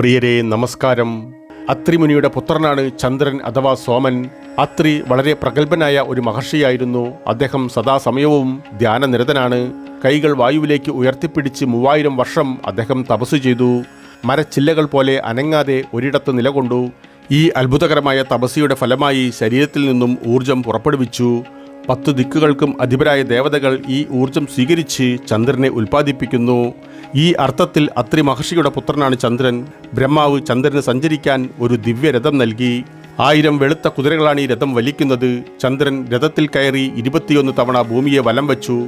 പ്രിയരെ നമസ്കാരം. അത്രിമുനിയുടെ പുത്രനാണ് ചന്ദ്രൻ അഥവാ സോമൻ. അത്രി വളരെ പ്രഗത്ഭനായ ഒരു മഹർഷിയായിരുന്നു. അദ്ദേഹം സദാസമയവും ധ്യാനനിരതനാണ്. കൈകൾ വായുവിലേക്ക് ഉയർത്തിപ്പിടിച്ച് മൂവായിരം വർഷം അദ്ദേഹം തപസ് ചെയ്തു. മരച്ചില്ലകൾ പോലെ അനങ്ങാതെ ഒരിടത്ത് നിലകൊണ്ടു. ഈ അത്ഭുതകരമായ തപസ്യയുടെ ഫലമായി ശരീരത്തിൽ നിന്നും ഊർജം പുറപ്പെടുവിച്ചു. പത്ത് ദിക്കുകൾക്കും അധിപരായ ദേവതകൾ ഈ ഊർജം സ്വീകരിച്ച് ചന്ദ്രനെ ഉൽപ്പാദിപ്പിക്കുന്നു. ഈ അർത്ഥത്തിൽ അത്രി മഹർഷിയുടെ പുത്രനാണ് ചന്ദ്രൻ. ബ്രഹ്മാവ് ചന്ദ്രന് സഞ്ചരിക്കാൻ ഒരു ദിവ്യരഥം നൽകി. ആയിരം വെളുത്ത കുതിരകളാണ് ഈ രഥം വലിക്കുന്നത്. ചന്ദ്രൻ രഥത്തിൽ കയറി ഇരുപത്തിയൊന്ന് തവണ ഭൂമിയെ വലം വച്ചു.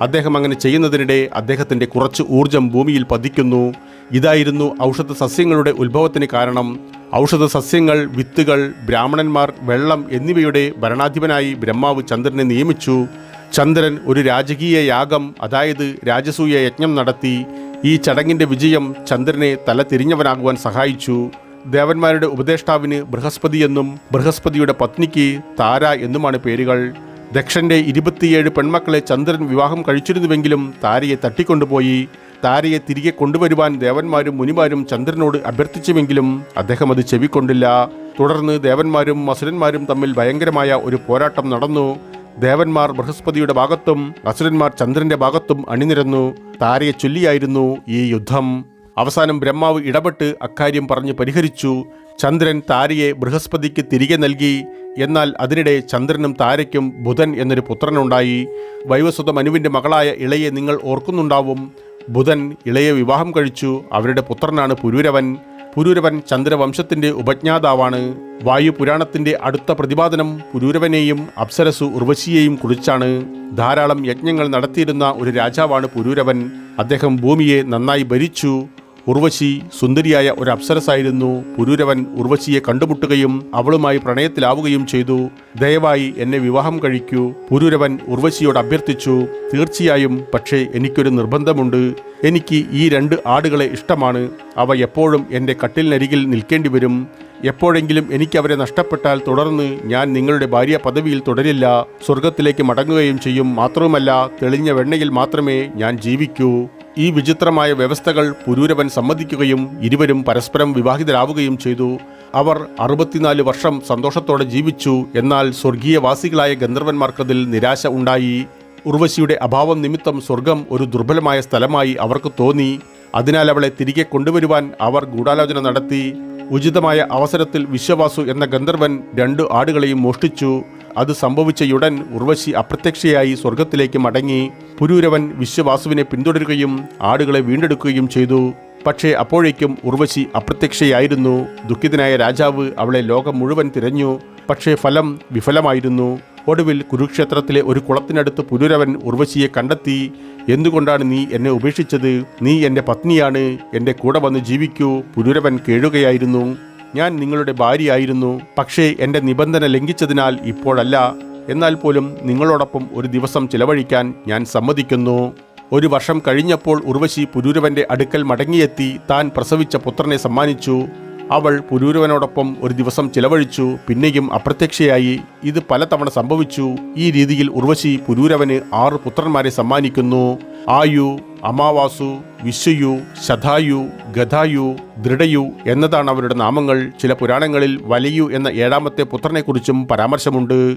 അദ്ദേഹം അങ്ങനെ ചെയ്യുന്നതിനിടെ അദ്ദേഹത്തിന്റെ കുറച്ച് ഊർജം ഭൂമിയിൽ പതിക്കുന്നു. ഇതായിരുന്നു ഔഷധ സസ്യങ്ങളുടെ ഉത്ഭവത്തിന് കാരണം. ഔഷധ സസ്യങ്ങൾ വിത്തുകൾ ബ്രാഹ്മണന്മാർ വെള്ളം എന്നിവയുടെ ഭരണാധിപനായി ബ്രഹ്മാവ് ചന്ദ്രനെ നിയമിച്ചു. ചന്ദ്രൻ ഒരു രാജകീയ യാഗം അതായത് രാജസൂയ യജ്ഞം നടത്തി. ഈ ചടങ്ങിന്റെ വിജയം ചന്ദ്രനെ തല തിരിഞ്ഞവനാകുവാൻ സഹായിച്ചു. ദേവന്മാരുടെ ഉപദേഷ്ടാവിന് ബൃഹസ്പതി എന്നും ബൃഹസ്പതിയുടെ പത്നിക്ക് താര എന്നുമാണ് പേരുകൾ. ദക്ഷന്റെ ഇരുപത്തിയേഴ് പെൺമക്കളെ ചന്ദ്രൻ വിവാഹം കഴിച്ചിരുന്നുവെങ്കിലും താരയെ തട്ടിക്കൊണ്ടുപോയി. താരയെ തിരികെ കൊണ്ടുവരുവാൻ ദേവന്മാരും മുനിമാരും ചന്ദ്രനോട് അഭ്യർത്ഥിച്ചുവെങ്കിലും അദ്ദേഹം അത് ചെവിക്കൊണ്ടില്ല. തുടർന്ന് ദേവന്മാരും അസുരന്മാരും തമ്മിൽ ഭയങ്കരമായ ഒരു പോരാട്ടം നടന്നു. ദേവന്മാർ ബൃഹസ്പതിയുടെ ഭാഗത്തും അസുരന്മാർ ചന്ദ്രന്റെ ഭാഗത്തും അണിനിരന്നു. താരയെ ചൊല്ലിയായിരുന്നു ഈ യുദ്ധം. അവസാനം ബ്രഹ്മാവ് ഇടപെട്ട് അക്കാര്യം പറഞ്ഞ് പരിഹരിച്ചു. ചന്ദ്രൻ താരയെ ബൃഹസ്പതിക്ക് തിരികെ നൽകി. എന്നാൽ അതിനിടെ ചന്ദ്രനും താരയ്ക്കും ബുധൻ എന്നൊരു പുത്രനുണ്ടായി. വൈവസ്വത മനുവിന്റെ മകളായ ഇളയെ നിങ്ങൾ ഓർക്കുന്നുണ്ടാവും. ബുധൻ ഇളയെ വിവാഹം കഴിച്ചു. അവരുടെ പുത്രനാണ് പുരൂരവൻ. പുരൂരവൻ ചന്ദ്രവംശത്തിന്റെ ഉപജ്ഞാതാവാണ്. വായു പുരാണത്തിന്റെ അടുത്ത പ്രതിപാദനം പുരൂരവനെയും അപ്സരസു ഉർവശിയെയും കുറിച്ചാണ്. ധാരാളം യജ്ഞങ്ങൾ നടത്തിയിരുന്ന ഒരു രാജാവാണ് പുരൂരവൻ. അദ്ദേഹം ഭൂമിയെ നന്നായി ഭരിച്ചു. ഉർവശി സുന്ദരിയായ ഒരു അപ്സരസായിരുന്നു പുരൂരവൻ ഉർവശിയെ കണ്ടുമുട്ടുകയും അവളുമായി പ്രണയത്തിലാവുകയും ചെയ്തു. ദയവായി എന്നെ വിവാഹം കഴിക്കൂ. പുരൂരവൻ ഉർവശിയോട് അഭ്യർത്ഥിച്ചു. തീർച്ചയായും പക്ഷേ എനിക്കൊരു നിർബന്ധമുണ്ട്. എനിക്ക് ഈ രണ്ട് ആടുകളെ ഇഷ്ടമാണ്. അവ എപ്പോഴും എന്റെ കട്ടിലിനരികിൽ നിൽക്കേണ്ടി വരും എപ്പോഴെങ്കിലും എനിക്ക് അവരെ നഷ്ടപ്പെട്ടാൽ തുടർന്ന് ഞാൻ നിങ്ങളുടെ ഭാര്യ പദവിയിൽ തുടരില്ല. സ്വർഗത്തിലേക്ക് മടങ്ങുകയും ചെയ്യും. മാത്രവുമല്ല തെളിഞ്ഞ വെണ്ണയിൽ മാത്രമേ ഞാൻ ജീവിക്കൂ. ഈ വിചിത്രമായ വ്യവസ്ഥകൾ പുരൂരവൻ സമ്മതിക്കുകയും ഇരുവരും പരസ്പരം വിവാഹിതരാവുകയും ചെയ്തു. അവർ അറുപത്തിനാല് വർഷം സന്തോഷത്തോടെ ജീവിച്ചു. എന്നാൽ സ്വർഗീയവാസികളായ ഗന്ധർവന്മാർക്കതിൽ നിരാശ ഉണ്ടായി. ഉർവശിയുടെ അഭാവം നിമിത്തം സ്വർഗം ഒരു ദുർബലമായ സ്ഥലമായി അവർക്ക് തോന്നി. അതിനാൽ അവളെ തിരികെ കൊണ്ടുവരുവാൻ അവർ ഗൂഢാലോചന നടത്തി. ഉചിതമായ അവസരത്തിൽ വിശ്വവാസു എന്ന ഗന്ധർവൻ രണ്ടു ആടുകളെയും മോഷ്ടിച്ചു. അത് സംഭവിച്ചയുടൻ ഉർവശി അപ്രത്യക്ഷയായി സ്വർഗത്തിലേക്ക് മടങ്ങി. പുരൂരവൻ വിശ്വവാസുവിനെ പിന്തുടരുകയും ആടുകളെ വീണ്ടെടുക്കുകയും ചെയ്തു. പക്ഷേ അപ്പോഴേക്കും ഉർവശി അപ്രത്യക്ഷയായിരുന്നു. ദുഃഖിതനായ രാജാവ് അവളെ ലോകം മുഴുവൻ തിരഞ്ഞു. പക്ഷേ ഫലം വിഫലമായിരുന്നു. ഒടുവിൽ കുരുക്ഷേത്രത്തിലെ ഒരു കുളത്തിനടുത്ത് പുരൂരവൻ ഉർവശിയെ കണ്ടെത്തി എന്തുകൊണ്ടാണ് നീ എന്നെ ഉപേക്ഷിച്ചത്? നീ എന്റെ പത്നിയാണ്. എന്റെ കൂടെ വന്ന് ജീവിക്കൂ പുരൂരവൻ കേഴുകയായിരുന്നു. ഞാൻ നിങ്ങളുടെ ഭാര്യയായിരുന്നു. പക്ഷേ എന്റെ നിബന്ധന ലംഘിച്ചതിനാൽ ഇപ്പോഴല്ല. എന്നാൽ പോലും നിങ്ങളോടൊപ്പം ഒരു ദിവസം ചിലവഴിക്കാൻ ഞാൻ സമ്മതിക്കുന്നു. ഒരു വർഷം കഴിഞ്ഞപ്പോൾ ഉർവശി പുരൂരവന്റെ അടുക്കൽ മടങ്ങിയെത്തി താൻ പ്രസവിച്ച പുത്രനെ സമ്മാനിച്ചു. അവൾ പുരൂരവനോടൊപ്പം ഒരു ദിവസം ചിലവഴിച്ചു പിന്നെയും അപ്രത്യക്ഷയായി. ഇത് പലതവണ സംഭവിച്ചു. ഈ രീതിയിൽ ഉർവശി പുരൂരവന് ആറ് പുത്രന്മാരെ സമ്മാനിക്കുന്നു. ആയു അമാവാസു വിശ്വയു ശതായു ഗതായു ദൃഢയു എന്നതാണ് അവരുടെ നാമങ്ങൾ. ചില പുരാണങ്ങളിൽ വലയു എന്ന ഏഴാമത്തെ പുത്രനെക്കുറിച്ചും പരാമർശമുണ്ട്.